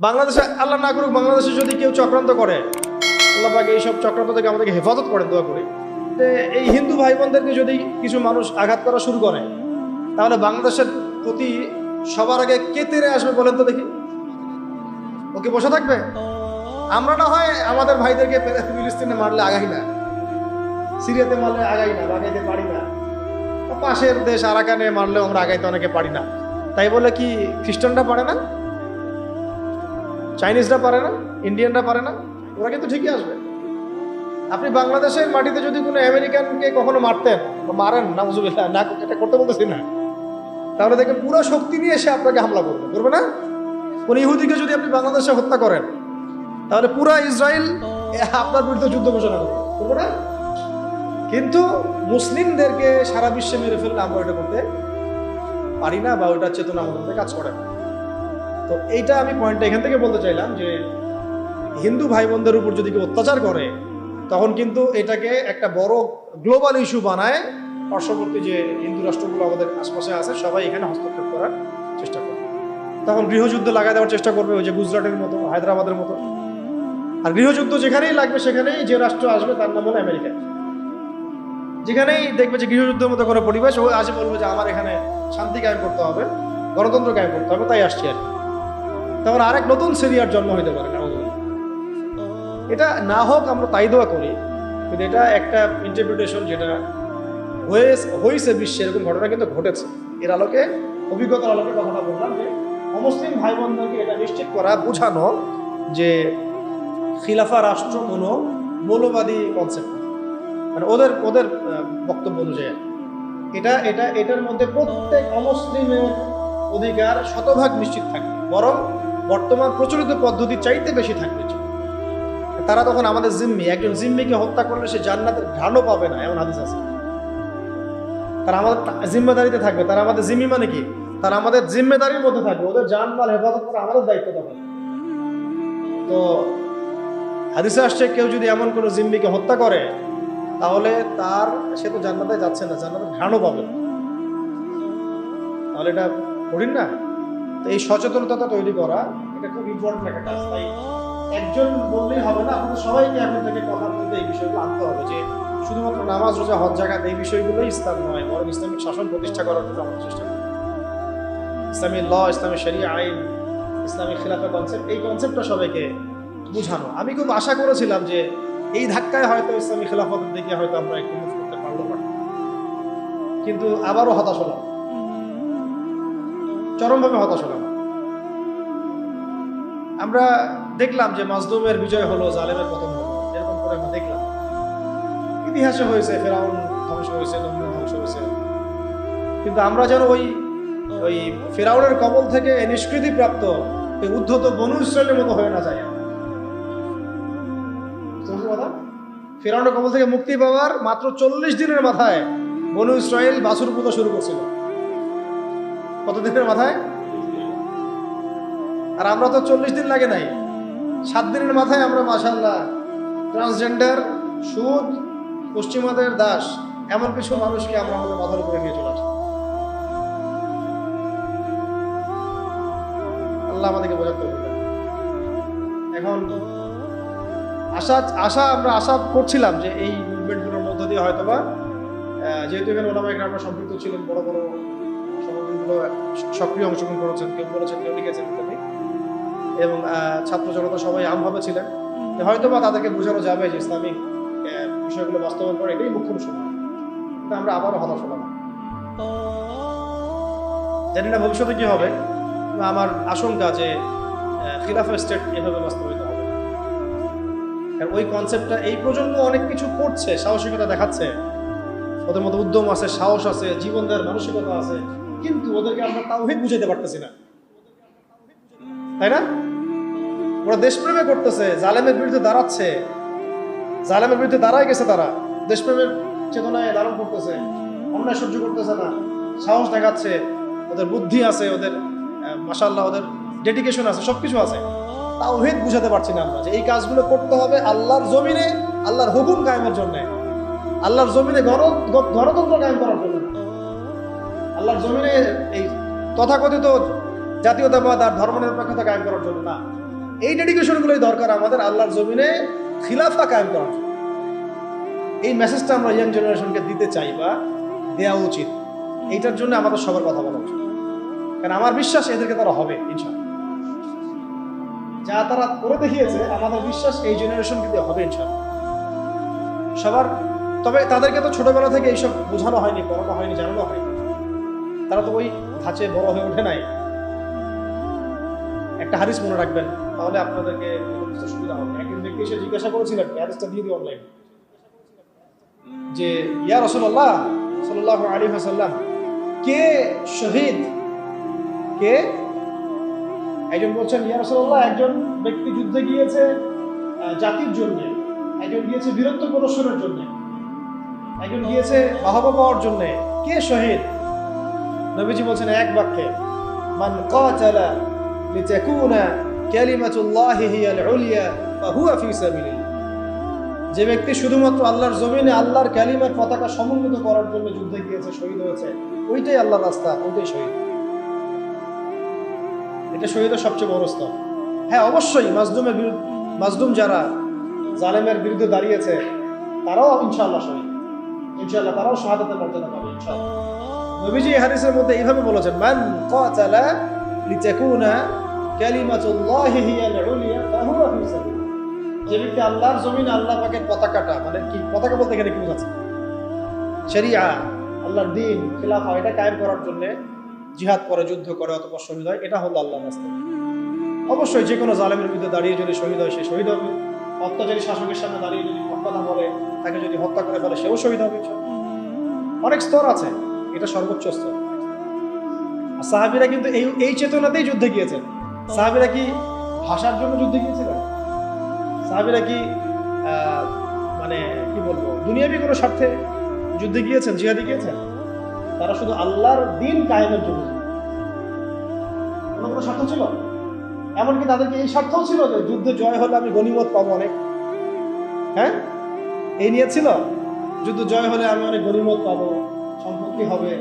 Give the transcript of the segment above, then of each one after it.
বাংলাদেশে আল্লাহ না করুক, বাংলাদেশে যদি কেউ চক্রান্ত করে, আল্লাহ পাক এইসব চক্রান্ত থেকে আমাদেরকে হেফাজত করেন, দোয়া করে। এই হিন্দু ভাই বোনদেরকে যদি কিছু মানুষ আঘাত করা শুরু করে, তাহলে বাংলাদেশের প্রতি সবার আগে কে তেরে আসবে বলেন তো দেখি? ওকে বসে থাকবে? আমরা না হয় আমাদের ভাইদেরকে ফিলিস্তিনে মারলে আগাই না, সিরিয়াতে মারলে আগাই না আগাইতে পারি না। পাশের দেশ আরাকানে মারলেও আমরা আগাইতে অনেকে পারি না। তাই বলে কি খ্রিস্টানরা পারে না? চাইনিজরা পারে না ইন্ডিয়ানরা পারে না, ওরা কিন্তু ঠিকই আসবে। আপনি বাংলাদেশের মাটিতে যদি কোনো আমেরিকানকে কখনো মারতেন, বা মারেন না বুঝবিল্লা না, এটা করতে বলতেছি না। তাহলে দেখবেন পুরো শক্তি নিয়ে এসে আপনাকে হামলা করবে করবে না? কোন ইহুদিকে যদি আপনি বাংলাদেশে হত্যা করেন, তাহলে পুরো ইসরায়েল আপনার বিরুদ্ধে যুদ্ধ ঘোষণা করবে করবে না? কিন্তু মুসলিমদেরকে সারা বিশ্বে মেরে ফেললে আমরা এটা করতে পারি না, বা ওইটা চেতনা আমাদের কাজ করে না। তো এইটা আমি পয়েন্টটা এখান থেকে বলতে চাইলাম যে, হিন্দু ভাই বোনদের উপর যদি কেউ অত্যাচার করে, তখন কিন্তু এটাকে একটা বড় গ্লোবাল ইস্যু বানায়। পার্শ্ববর্তী যে হিন্দু রাষ্ট্রগুলো আমাদের আশপাশে আছে, সবাই এখানে হস্তক্ষেপ করার চেষ্টা করবে। তখন গৃহযুদ্ধ লাগাই দেওয়ার চেষ্টা করবে ওই যে গুজরাটের মতো, হায়দ্রাবাদের মতো। আর গৃহযুদ্ধ যেখানেই লাগবে সেখানেই যে রাষ্ট্র আসবে তার নাম হলো আমেরিকা। যেখানেই দেখবে যে গৃহযুদ্ধের মতো কোনো পরিবেশ, ও আসে বলবে যে আমার এখানে শান্তি কায়েম করতে হবে, গণতন্ত্র কায়েম করতে হবে, তাই আসছি আর কি। তখন আরেক নতুন সিরিয়ার জন্ম হইতে পারে এটা না হোক আমরা তাই দোয়া করি, কিন্তু এটা একটা ইন্টারপ্রিটেশন যেটা হয়ে হয়েছে বিশ্বে, এরকম ঘটনা কিন্তু ঘটেছে। এর আলোকে, অভিজ্ঞতার আলোকে কথাটা বললাম যে, অমুসলিম ভাই বোনদেরকে এটা নিশ্চিত করা, বোঝানো যে খিলাফা রাষ্ট্র কোনো মৌলবাদী কনসেপ্ট মানে ওদের ওদের বক্তব্য অনুযায়ী। এটা এটা, এটার মধ্যে প্রত্যেক অমুসলিমের অধিকার শতভাগ নিশ্চিত থাকবে। বরং বর্তমান প্রচলিত পদ্ধতির চাইতে বেশি থাকবে। তারা তখন আমাদের জিম্মি, একজন জিম্মিকে হত্যা করলে সে জান্নাতের ঘ্রাণও পাবে না, এমন হাদিস আছে। তারা আমাদের জিম্মেদারিতে থাকবে। তারা আমাদের জিম্মি মানে কি? তারা আমাদের জিম্মেদারির মধ্যে থাকবে। ওদের জানমাল হেফাজত করা আমাদের দায়িত্ব তখন। তো হাদিসে আসছে, কেউ যদি এমন কোনো জিম্মিকে হত্যা করে, তাহলে তার সে তো জান্নাতে যাচ্ছে না, জান্নাতের ঘ্রাণও পাবে না। তাহলে এটা কঠিন না? এই সচেতনতা তৈরি করা, এটা খুব ইম্পর্টেন্ট একটা কাজ। তাই একজন বললেই হবে না আপনাদের সবাইকে এখন থেকে কথার মধ্যে এই বিষয়গুলো আনতে হবে যে শুধুমাত্র নামাজ, রোজা, হজ জায়গাতে এই বিষয়গুলো ইসলাম নয়, বরং ইসলামিক শাসন প্রতিষ্ঠা করার জন্য আমাদের চেষ্টা করি। ইসলামী ল ইসলামী শরিয়া, আইন ইসলামী খিলাফা কনসেপ্ট এই কনসেপ্টটা সবাইকে বুঝানো। আমি খুব আশা করেছিলাম যে এই ধাক্কায় হয়তো ইসলামী খেলাফতের দিকে হয়তো আমরা একটু মুভ করতে পারল কিন্তু আবারও হতাশ হলাম। চরমভাবে হতাশ হলাম। আমরা দেখলাম যে মাজলুমের বিজয় হলো জালেমের পতন হলো। এরকম করে আমরা দেখলাম। ইতিহাসে হয়েছে, ফেরাউন ধ্বংস হয়েছে নমরুদ ধ্বংস হয়েছে। কিন্তু আমরা যেন ওই ওই ফেরাউনের কবল থেকে নিষ্কৃতি প্রাপ্ত এই উদ্ধত বনু ইসরায়েলের মতো হয়ে না যায়। ফেরাউনের কবল থেকে মুক্তি পাওয়ার মাত্র চল্লিশ দিনের মাথায় বনু ইসরায়েল বাসুর পুজো শুরু করছিল। কত দিনের মাথায়? আর আমরা তো চল্লিশ দিন লাগে নাই। সাত দিনের মাথায় আমরা মাসাল্লাহ ট্রান্সজেন্ডার সুদ, পশ্চিমাদের দাস, এমন কিছু মানুষকে আমরা আমাদের মাথার উপরে নিয়ে চলে আল্লাহ আমাদেরকে বোঝাতে এখন আশা আশা আমরা আশা করছিলাম যে এই মুভমেন্টগুলোর মধ্য দিয়ে হয়তো বা যেহেতু এখানে ওলামা আমরা সম্পৃক্ত ছিলেন, বড় বড় সংগঠনগুলো সক্রিয় অংশগ্রহণ করেছেন কেউ বলেছেন কেউ লিখেছেন ইত্যাদি। এবং ছাত্র জনতা সবাই আমভাবে ছিলেন। হয়তো বা তাদেরকে বোঝানো যাবে যে ইসলামিক বিষয়গুলো বাস্তবায়ন করে এটাই মুখ্য সময় কিন্তু আমরা আবারও হতাশ হলাম। জানি না ভবিষ্যতে কি হবে আমার আশঙ্কা যে খিলাফা স্টেট এভাবে বাস্তবায়িত হবে। কারণ ওই কনসেপ্টটা এই প্রজন্ম অনেক কিছু করছে সাহসিকতা দেখাচ্ছে। ওদের মধ্যে উদ্যম আছে সাহস আছে জীবন দেওয়ার মানসিকতা আছে। কিন্তু ওদেরকে আমরা তাওহিদ বুঝাইতে পারতেছি না। তাই না? ওরা দেশপ্রেমে করতেছে, জালেমের বিরুদ্ধে দাঁড়াচ্ছে। জালেমের বিরুদ্ধে দাঁড়ায় গেছে তারা। দেশপ্রেমের চেতনায় লালন করতেছে, অন্যায় সহ্য করতেছে না, সাহস দেখাচ্ছে, ওদের বুদ্ধি আছে, ওদের মাসাল্লাহ ওদের ডেডিকেশন আছে, সবকিছু আছে। তাওহিদ বুঝাতে পারছি না আমরা যে এই কাজগুলো করতে হবে আল্লাহর জমিনে, আল্লাহর হুকুম কায়েমের জন্য। আল্লাহর জমিনে গণ, গণতন্ত্র কায়েম করার জন্য। আল্লাহর জমিনে এই তথাকথিত জাতীয়তাবাদ আর ধর্মনিরপেক্ষতা কায়েম করার জন্য না। এই ডেডিকেশনগুলোই দরকার আমাদের আল্লাহর জমিনে খিলাফা কায়েম করার জন্য। এই মেসেজটা আমরা ইয়াং জেনারেশনকে দিতে চাই বা দেওয়া উচিত। এইটার জন্য আমাদের সবার কথা বলা উচিত। কারণ আমার বিশ্বাস এদেরকে তারা হবে ইনশাল্লাহ যা তারা করে দেখিয়েছে, আমাদের বিশ্বাস এই জেনারেশন কিন্তু হবে ইনশাল্লাহ সবার তবে তাদেরকে তো ছোটবেলা থেকে এইসব বোঝানো হয়নি, পড়ানো হয়নি, জানানো হয়নি। তারা তো ওই ধাঁচে বড় হয়ে ওঠে নাই। একটা হাদিস মনে রাখবেন, তাহলে আপনাদেরকে সুবিধা হবে। একদিন ব্যক্তি এসে জিজ্ঞাসা করেছিলেন হাদিসটা দিয়ে দিই অনলাইন যে, ইয়া রসুল্লাহ সাল্লাহ আলী হাসাল্লাম কে শহীদ? কে? একজন বলছেন, ইয়া রসুল্লাহ একজন ব্যক্তি যুদ্ধে গিয়েছে জাতির জন্য। একজন গিয়েছে বীরত্ব প্রদর্শনের জন্য। একজন গিয়েছে বাহবা পাওয়ার জন্য। কে শহীদ? নবীজি বলছেন এক বাক্যে, মান কাতালা লিতাকুনা কালিমাতুল্লাহি হিয়াল উলিয়া ফাহুয়া ফি সাবিলিল্লাহ। যে ব্যক্তি শুধুমাত্র আল্লাহর জমিনে আল্লাহর কালিমার পতাকা সমুন্নত করার জন্য যুদ্ধে গিয়েছে, শহীদ হয়েছে, ওইটাই আল্লাহর রাস্তা, ওইটাই শহীদ। এটা শহীদের সবচেয়ে বড় স্তর। হ্যাঁ অবশ্যই মাজদুমের বিরুদ্ধে মাজদুম যারা জালেমের বিরুদ্ধে দাঁড়িয়েছে, তারাও ইনশাআল্লাহ শহীদ। ইনশাআল্লাহ তারাও শাহাদাতের মর্যাদা পাবে, ইনশাআল্লাহ। নবীজি হাদিসের মধ্যে এইভাবে বলেছেন, মান কাতালা লিতাকুনা কালিমাতুল্লাহি হিয়াল উলিয়া ফাহুয়া ফি যে ব্যক্তি আল্লাহর জমিনে, আল্লাহ পাকের পতাকাটা মানে কি, পতাকা বলতে এখানে কি বোঝাচ্ছে? শরিয়া, আল্লাহর দিন, খিলাফা, এটা কায়েম করার জন্য জিহাদ করে, যুদ্ধ করে অথবা শহীদ হয়, এটা হলো আল্লাহর রাস্তা। অবশ্যই যে কোনো জালেমের বিরুদ্ধে দাঁড়িয়ে যদি শহীদ হয়, সে শহীদ হবে। অত্যাচারী শাসকের সামনে দাঁড়িয়ে যদি কথা বলে, তাকে যদি হত্যা করে ফেলে সেও শহীদ হবে অনেক স্তর আছে। এটা সর্বোচ্চ স্তর। আর সাহাবিরা কিন্তু এই এই চেতনাতেই যুদ্ধে গিয়েছেন। সাহাবিরা কি ভাষার জন্য যুদ্ধে গিয়েছিলেন? সাহাবিরা কি মানে কি বলব, দুনিয়াবি কোনো স্বার্থে যুদ্ধে গিয়েছেন, জিহাদি গিয়েছেন? তারা শুধু আল্লাহর দিন কায়েমের জন্য কোনো স্বার্থ ছিল? এমনকি তাদেরকে এই স্বার্থও ছিল যে যুদ্ধে জয় হলে আমি গণিমত পাবো অনেক। হ্যাঁ? এই নিয়ে ছিল? যুদ্ধ জয় হলে আমি অনেক গণিমত পাবো। সম্পত্তি হবে?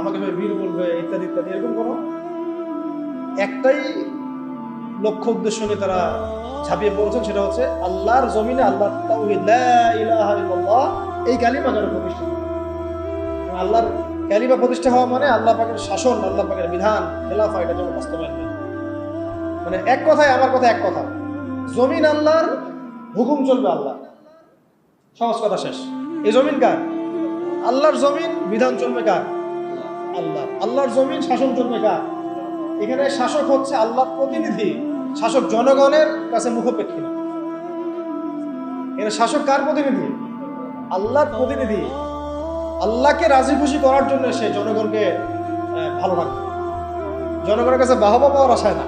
আমাকে সবাই বীর বলবে, ইত্যাদি ইত্যাদি, এরকম কোনো? একটাই লক্ষ্য, উদ্দেশ্য নিয়ে তারা ঝাঁপিয়ে পড়েছেন, সেটা হচ্ছে আল্লাহর জমিনে আল্লাহ এই কালিমা যেন প্রতিষ্ঠা আল্লাহর কালিমা প্রতিষ্ঠা হওয়া মানে আল্লাহ পাকের শাসন, আল্লাহ পাকের বিধান, খেলাফা, এটা যেন বাস্তবায়ন। মানে এক কথায় আমার কথা এক কথা। জমিন আল্লাহর হুকুম চলবে আল্লাহ সহজ কথা শেষ। এই জমিন কার? আল্লাহর জমিন বিধান চলবে কার? আল্লাহ। আল্লাহর জমিন শাসন চলবে কার? এখানে শাসক হচ্ছে আল্লাহর প্রতিনিধি। শাসক জনগণের কাছে মুখপেক্ষী। না শাসক কার প্রতিনিধি? আল্লাহর প্রতিনিধি। আল্লাহকে রাজি খুশি করার জন্য সে জনগণকে ভালো রাখবে জনগণের কাছে বাহবা পাওয়ার আশায় না।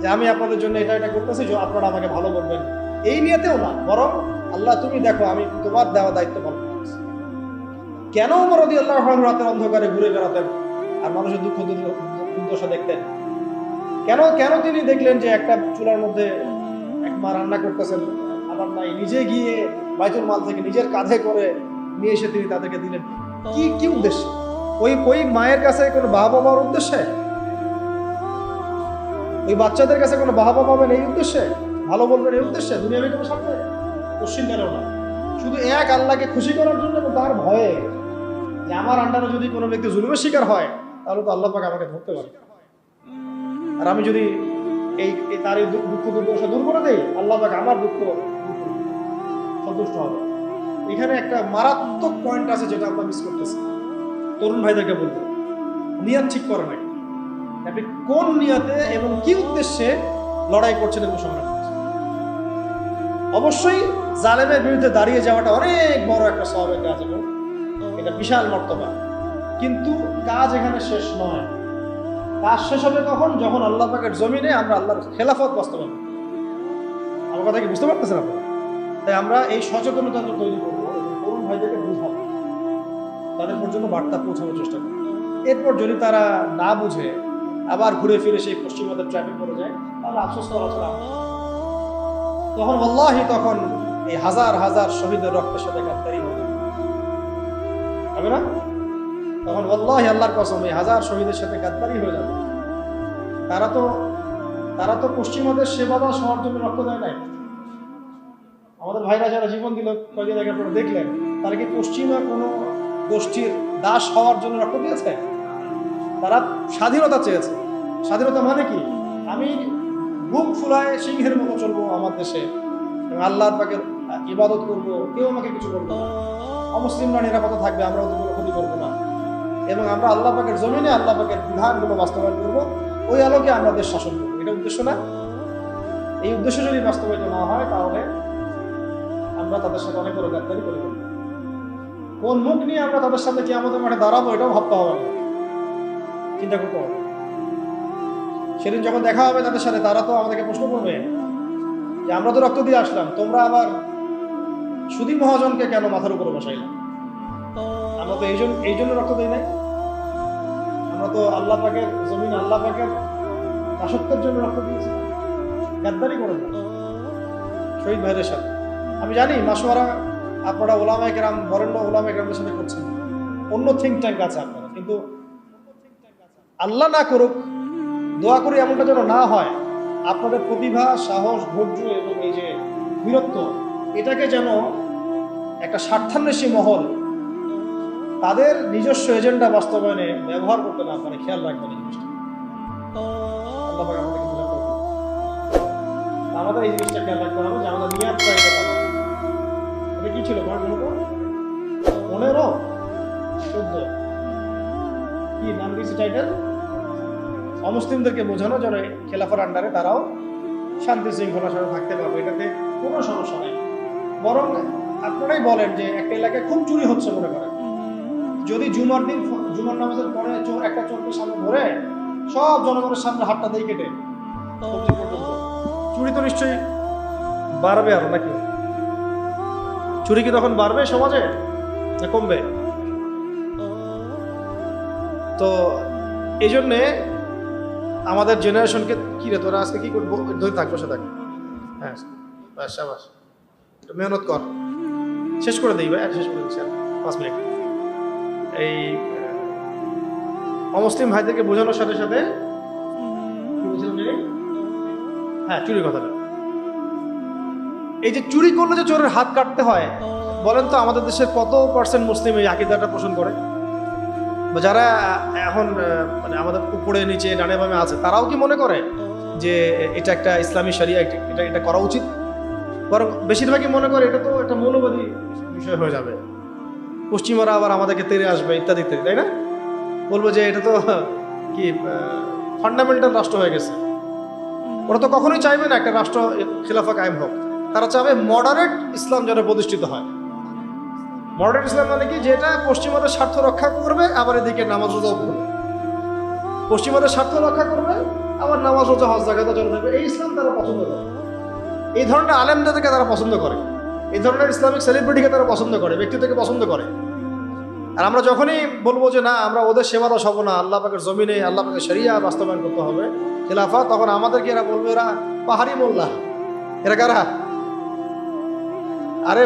যে আমি আপনাদের জন্য এটা এটা করতেছি, যে আপনারা আমাকে ভালো বলবেন এই নিয়েতেও না। বরং আল্লাহ তুমি দেখো, আমি তোমার দেওয়া দায়িত্ব পালন কেন মরদি আল্লাহ রাতের অন্ধকারে ঘুরে বেড়াতেন আর মানুষের দুঃখ দুর্দশা দেখতেন? কেন কেন তিনি দেখলেন যে একটা চুলার মধ্যে এক মা রান্না করতেছেন আবার নাই নিজে গিয়ে বাইতুল মাল থেকে নিজের কাঁধে করে নিয়ে এসে তিনি তাদেরকে দিলেন? কি কি উদ্দেশ্য? ওই ওই মায়ের কাছে কোনো বাবা বাবার উদ্দেশ্যে? ওই বাচ্চাদের কাছে কোনো বাবা পাবেন এই উদ্দেশ্যে? ভালো বলবেন এই উদ্দেশ্যে? দুনিয়াবি কোনো স্বার্থে কোশ্চিন কেন না। শুধু এক আল্লাহকে খুশি করার জন্য তার ভয়ে। আমার আন্ডারে যদি কোনো ব্যক্তি জুলুমের শিকার হয়, তাহলে তো আল্লাহ পাক আমাকে ধরতে পারে। আর আমি যদি এই তার এই দুঃখ দুর্দশা দূর করে দেই, আল্লাহ পাক আমার দুঃখ। সন্তুষ্ট হবে। এখানে একটা মারাত্মক পয়েন্ট আছে যেটা আমরা মিস করতেছি। তরুণ ভাইদেরকে বলব, নিয়াত ঠিক করে নাই। আপনি কোন নিয়াতে এবং কি উদ্দেশ্যে লড়াই করছেন এবং সংগ্রাম অবশ্যই জালেমের বিরুদ্ধে দাঁড়িয়ে যাওয়াটা অনেক বড় একটা স্বভাবের কাজ এবং এটা বিশাল মর্তবা। কিন্তু কাজ এখানে শেষ নয়। কাজ শেষ হবে কখন? যখন আল্লাহ পাকের জমিনে আমরা আল্লাহর খেলাফত বাস্তবায়ন। আমার কথা কি বুঝতে পারতেছেন আপনারা? তাই আমরা এই সচেতনতা তৈরি করব। তরুণ ভাইদেরকে বুঝাবো। তাদের পর্যন্ত বার্তা পৌঁছানোর চেষ্টা করব। এরপর যদি তারা না বুঝে, আবার ঘুরে ফিরে সেই পশ্চিমাদের ট্রাফিক করে যায়, তাহলে আফসোস করা ছাড়া তখন আল্লাহি তখন এই হাজার হাজার শহীদের রক্তের সাথে গাদ্দারি হবে। হবে না? তখন আল্লাহি আল্লাহর কসম, এই হাজার শহীদের সাথে গাদ্দারি হয়ে যাবে। তারা তো তারা তো পশ্চিমাদের সেবা দাস হওয়ার জন্য রক্ত দেয় নাই। আমাদের ভাইরা যারা জীবন দিল, কয়েকদিন আগে আপনারা দেখলেন, তারা কি পশ্চিমা কোনো গোষ্ঠীর দাস হওয়ার জন্য রক্ত দিয়েছে? তারা স্বাধীনতা চেয়েছে। স্বাধীনতা মানে কি? আমি বুক ফুলায় সিংহের মতো চলবো আমার দেশে এবং আল্লাহর পাকে ইবাদত করব, কেউ আমাকে কিছু না। অমুসলিমরা নিরাপদে থাকবে আমরা ওদের কোনো ক্ষতি করব না। এবং আমরা আল্লাহ পাকের জমিনে আল্লাহ পাকের বিধানগুলো বাস্তবায়ন করব, ওই আলোকে আমরা দেশ শাসন করব। এটা উদ্দেশ্য না? এই উদ্দেশ্য যদি বাস্তবায়িত না হয়, তাহলে আমরা তাদের সাথে অনেক বড় গাদ্দারি করে ফেলব। কোন মুখ নিয়ে আমরা তাদের সাথে কি আমাদের মাঠে দাঁড়াবো, এটাও ভাবতে হবে না। চিন্তা করতে হবে সেদিন যখন দেখা হবে তাদের সাথে, তারা তো আমাদেরকে প্রশ্ন করবে যে, আমরা তো রক্ত দিয়ে আসলাম, তোমরা আবার সুদী মহাজনকে কেন মাথার উপরে বসাইলাম আমরা তো এই জন্য এই জন্য রক্ত দিই নাই। আমরা তো আল্লাহ পাকের জমিন আল্লাহ পাকের দাসত্বের জন্য রক্ত দিয়েছি। গাদ্দারি করে শহীদ ভাইদের সাথে। আমি জানি মাসোয়ারা আপনারা ওলামায় গ্রাম বরেণ্য ওলামায় গ্রামের সাথে করছেন। অন্য থিঙ্ক ট্যাঙ্ক আছে আপনারা কিন্তু আল্লাহ না করুক, দোয়া করি এমনটা যেন না হয়। আপনাদের প্রতিভা, সাহস, ধৈর্য এবং এই যে বীরত্ব এটাকে যেন একটা স্বার্থান্বেষী মহল তাদের নিজস্ব এজেন্ডা বাস্তবায়নে ব্যবহার করতে না পারে। খেয়াল রাখবেন এই জিনিসটা। আমাদের এই জিনিসটা খেয়াল রাখতে হবে যে আমাদের নিয়াতটা এটা এটা কি ছিল পনেরো চোদ্দ কি নাম দিয়েছে টাইটেল অমুসলিমদেরকে বোঝানো যেন খেলাফার আন্ডারে তারাও শান্তি শৃঙ্খলার সাথে থাকতে পারবে। এটাতে কোনো সমস্যা নেই। বরং আপনারাই বলেন যে একটা এলাকায় খুব চুরি হচ্ছে মনে করেন। যদি জুমার দিন জুমার নামাজের পরে চোর একটা চোরকে সামনে ধরে সব জনগণের সামনে হাতটা দিয়ে কেটে চুরি তো নিশ্চয়ই বাড়বে আর নাকি? চুরি কি তখন বাড়বে সমাজে না কমবে? তো এই জন্যে আমাদের জেনারেশনকে কি রে তোরা আজকে কি করব ধরে থাক বসে থাক। হ্যাঁ বাস সাবাস। মেহনত কর। শেষ করে দিই ভাই শেষ করে দিচ্ছি পাঁচ মিনিট। এই অমুসলিম ভাইদেরকে বোঝানোর সাথে সাথে? হ্যাঁ চুরির কথাটা। এই যে চুরি করলে যে চোরের হাত কাটতে হয়, বলেন তো আমাদের দেশের কত পার্সেন্ট মুসলিম এই আকিদাটা পোষণ করে? যারা এখন মানে আমাদের উপরে, নিচে, ডানে বামে আছে, তারাও কি মনে করে যে এটা একটা ইসলামী এটা- এটা এটা করা উচিত? বরং বেশিরভাগই মনে করে এটা তো একটা মৌলবাদী বিষয় হয়ে যাবে। পশ্চিমারা আবার আমাদেরকে তেরে আসবে ইত্যাদি ইত্যাদি তাই না? বলব যে এটা তো, কি ফান্ডামেন্টাল রাষ্ট্র হয়ে গেছে। ওরা তো কখনোই চাইবে না একটা রাষ্ট্র খিলাফা কায়েম হোক। তারা চাবে মডারেট ইসলাম যেন প্রতিষ্ঠিত হয়। মডারেট ইসলাম মানে কি? যেটা পশ্চিমাদের স্বার্থ রক্ষা করবে, আবার এদিকে নামাজ রোজাও করবে। পশ্চিমাদের স্বার্থ রক্ষা করবে, আবার নামাজ রোজা হজ জায়গাতে চলে যাবে এই ইসলাম তারা পছন্দ করে। এই ধরনের আলেমদেরকে তারা পছন্দ করে, এই ধরনের ইসলামিক সেলিব্রিটিকে তারা পছন্দ করে, ব্যক্তিত্বকে পছন্দ করে। আর আমরা যখনই বলব যে না, আমরা ওদের সেবা দাস হব না, আল্লাহ পাকের জমিনে, আল্লাহ পাকের শরিয়া বাস্তবায়ন করতে হবে, খেলাফা, তখন আমাদেরকে এরা বলবে, এরা পাহাড়ি মোল্লা। এরা কারা? আরে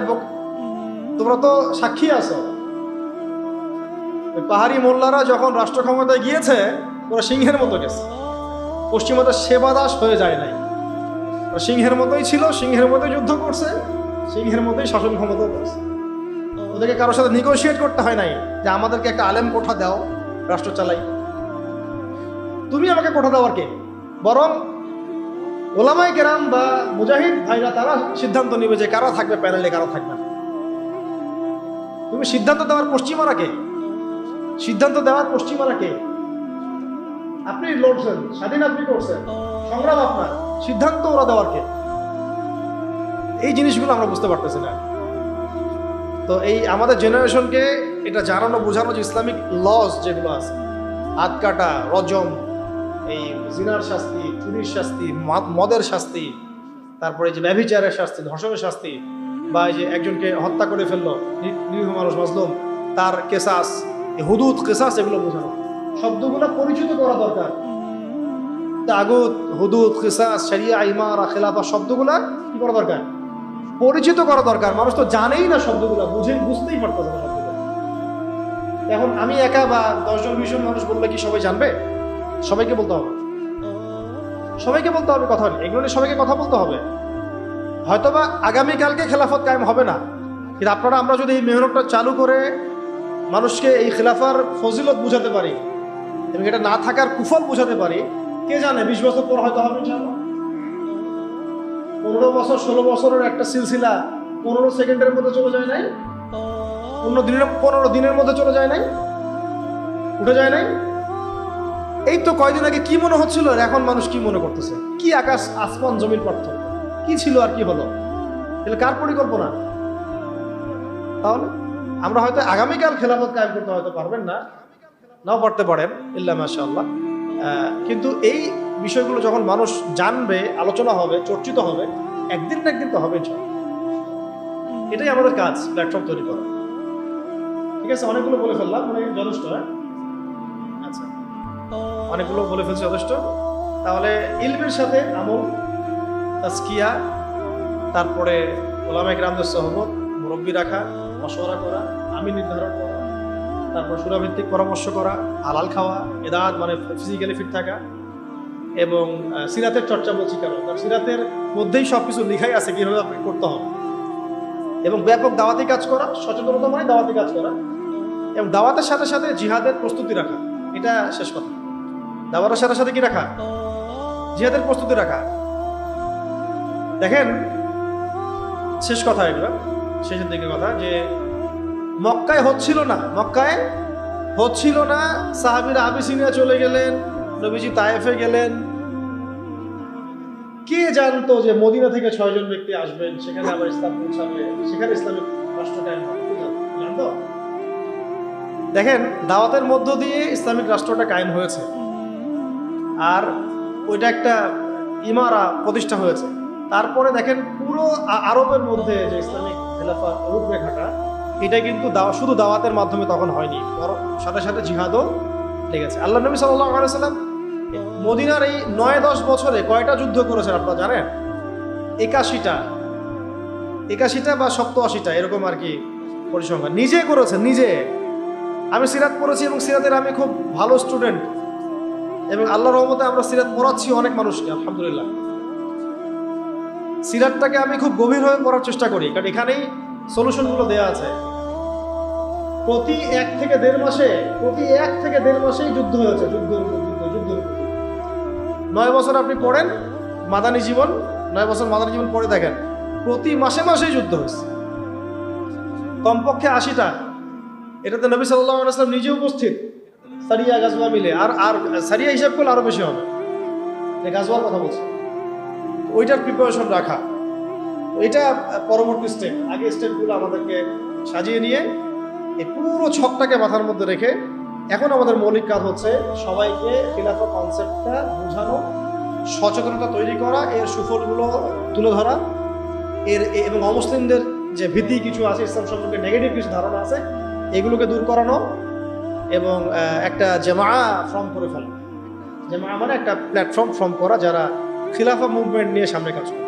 তোমরা তো সাক্ষী আছো। পাহাড়ি মোল্লারা যখন রাষ্ট্র ক্ষমতায় গিয়েছে, ওরা সিংহের মতো গেছে। পশ্চিমাদের সেবা দাস হয়ে যায় নাই। সিংহের মতোই ছিল, সিংহের মতোই যুদ্ধ করছে, সিংহের মতোই শাসন ক্ষমতাও করছে। ওদেরকে কারোর সাথে নিগোশিয়েট করতে হয় নাই যে আমাদেরকে একটা আলেম কোঠা দাও, রাষ্ট্র চালাই। তুমি আমাকে কোঠা দাও আর কে? বরং ওলামাই কেরাম বা মুজাহিদ ভাইরা, তারা সিদ্ধান্ত নিবে যে কারা থাকবে প্যানেলে, কারা থাকবে তুমি সিদ্ধান্ত দেওয়ার পশ্চিমারা কে? সিদ্ধান্ত দেওয়ার পশ্চিমারা কে? আপনি লড়ছেন, স্বাধীন আপনি করছেন। সংগ্রাম আপনার। সিদ্ধান্ত ওরা দেওয়ার কে? এই জিনিসগুলো আমরা বুঝতে পারতেছি না। তো এই আমাদের জেনারেশনকে এটা জানানো, বোঝানো যে ইসলামিক লস যেগুলো আছে, হাত কাটা, রজম, এই জিনার শাস্তি, চুরির শাস্তি, মদ- মদের শাস্তি, তারপরে যে ব্যভিচারের শাস্তি, ধর্ষণের শাস্তি, বা এই যে একজনকে হত্যা করে ফেলল নিরীহ মানুষ, মাজলুম, তার কেসাস হুদুদ, কেসাস, এগুলো বোঝানো। শব্দগুলো পরিচিত করা দরকার। তাগুত, হুদুদ, কেসাস, শরিয়া, ইমারা, খেলাফা শব্দগুলা কি করা দরকার? পরিচিত করা দরকার। মানুষ তো জানেই না শব্দগুলো, বুঝে, বুঝতেই পারতেছে না এখন আমি একা বা দশজন, বিশজন মানুষ বললে কি সবাই জানবে? সবাইকে বলতে হবে। সবাইকে বলতে হবে কথা এগুলো নিয়ে সবাইকে কথা বলতে হবে। হয়তোবা আগামীকালকে খেলাফত কায়েম হবে না। কিন্তু আপনারা, আমরা যদি এই মেহনতটা চালু করে মানুষকে এই খেলাফার ফজিলত বুঝাতে পারি এবং এটা না থাকার কুফল বুঝাতে পারি। কে জানে, বিশ বছর পর হয়তো হবে পনেরো বছর, ষোলো বছরের একটা সিলসিলা পনেরো সেকেন্ডের মধ্যে চলে যায় নাই? পনেরো দিনের পনেরো দিনের মধ্যে চলে যায় নাই? উঠে যায় নাই? এই তো কয়দিন আগে কি মনে হচ্ছিল আর এখন মানুষ কি মনে করতেছে? কি আকাশ, আসমান, জমির পার্থক্য? কি ছিল আর কি হলো? তাহলে কার পরিকল্পনা? তাহলে আমরা হয়তো আগামীকাল খেলাফত কায়েম করতে হয়তো পারবেন না। নাও পড়তে পারেন ইল্লা মাশাআল্লাহ। আহ, কিন্তু এই বিষয়গুলো যখন মানুষ জানবে আলোচনা হবে চর্চিত হবে একদিন না একদিন তো হবে এটাই আমাদের কাজ প্ল্যাটফর্ম তৈরি করা। ঠিক আছে অনেকগুলো বলে ফেললাম মানে যথেষ্ট হ্যাঁ? আচ্ছা। অনেকগুলো বলে ফেলছি যথেষ্ট। তাহলে ইলমের সাথে আমল তাস্কিয়া তারপরে ওলামা গ্রামদের সহমত মুরব্বী রাখা মশওয়ারা করা আমি নির্ধারণ করা। তারপর সুরাভিত্তিক পরামর্শ করা, হালাল খাওয়া, এদাত মানে ফিজিক্যালি ফিট থাকা এবং সিরাতের চর্চা বলছি কেন? কারণ সিরাতের মধ্যেই সব কিছু লিখাই আছে কীভাবে আপনাকে করতে হবে। এবং ব্যাপক দাওয়াতি কাজ করা, সচেতনতা মানে দাওয়াতি কাজ করা এবং দাওয়াতের সাথে সাথে জিহাদের প্রস্তুতি রাখা। এটা শেষ কথা। দাওয়াতের সাথে সাথে কি রাখা? জিহাদের প্রস্তুতি রাখা। দেখেন, শেষ কথা এগুলো। শেষের দিকে কথা যে মক্কায় হচ্ছিল না, মক্কায় হচ্ছিল না। সাহাবিরা আবিসিনিয়া চলে গেলেন, নবীজি তায়েফে গেলেন। কে জানতো যে মদিনা থেকে ছয়জন ব্যক্তি আসবেন? সেখানে আবার ইসলাম পৌঁছাবে। সেখানে ইসলামিক রাষ্ট্র দেখেন, দাওয়াতের মধ্য দিয়ে ইসলামিক রাষ্ট্রটা কায়েম হয়েছে। আর ওইটা একটা ইমারা প্রতিষ্ঠা হয়েছে। তারপরে দেখেন পুরো আরবের মধ্যে যে ইসলামিক খেলাফা রূপরেখাটা এটা কিন্তু দাওয়া শুধু দাওয়াতের মাধ্যমে তখন হয়নি সাথে সাথে জিহাদও লেগেছে। আল্লাহ নবী আলাইসাল্লাম মদিনার এই নয় দশ বছরে কয়টা যুদ্ধ করেছেন আপনারা জানেন? একাশিটা। একাশিটা বা সপ্তআশিটা এরকম আর কি পরিসংখ্যান। নিজে করেছেন, নিজে। আমি সিরাত পড়েছি এবং সিরাতের আমি খুব ভালো স্টুডেন্ট। এবং আল্লাহ রহমতে আমরা সিরাত পড়াচ্ছি অনেক মানুষকে, আলহামদুলিল্লাহ। সিরাতটাকে আমি খুব গভীরভাবে পড়ার চেষ্টা করি, কারণ এখানেই সলিউশনগুলো দেওয়া আছে। প্রতি এক থেকে দেড় মাসে, প্রতি এক থেকে দেড় মাসেই যুদ্ধ হয়েছে উপর যুদ্ধ যুদ্ধ। নয় বছর আপনি পড়েন মাদানী জীবন, নয় বছর মাদানী জীবন পড়ে দেখেন প্রতি মাসে মাসেই যুদ্ধ হয়েছে। কমপক্ষে আশিটা। এটাতে নবী সাল্লাহ আসলাম নিজে উপস্থিত। সারিয়া, গাজওয়া মিলে। আর আর, সারিয়া হিসাব করলে আরও বেশি হবে। গাজওয়ার কথা বলছি। ওইটার প্রিপারেশন রাখা। এটা পরবর্তী স্টেপ আগে স্টেপগুলো আমাদেরকে সাজিয়ে নিয়ে এই পুরো ছকটাকে মাথার মধ্যে রেখে এখন আমাদের মৌলিক কাজ হচ্ছে সবাইকে খিলাফা কনসেপ্টটা বোঝানো, সচেতনতা তৈরি করা, এর সুফলগুলো তুলে ধরা, এর এবং অমুসলিমদের যে ভীতি কিছু আছে, ইসলাম সম্পর্কে নেগেটিভ কিছু ধারণা আছে, এগুলোকে দূর করানো এবং একটা জামা ফর্ম করে ফেলা। জামা মানে একটা প্ল্যাটফর্ম ফর্ম করা যারা খিলাফা মুভমেন্ট নিয়ে সামনে কাজ করে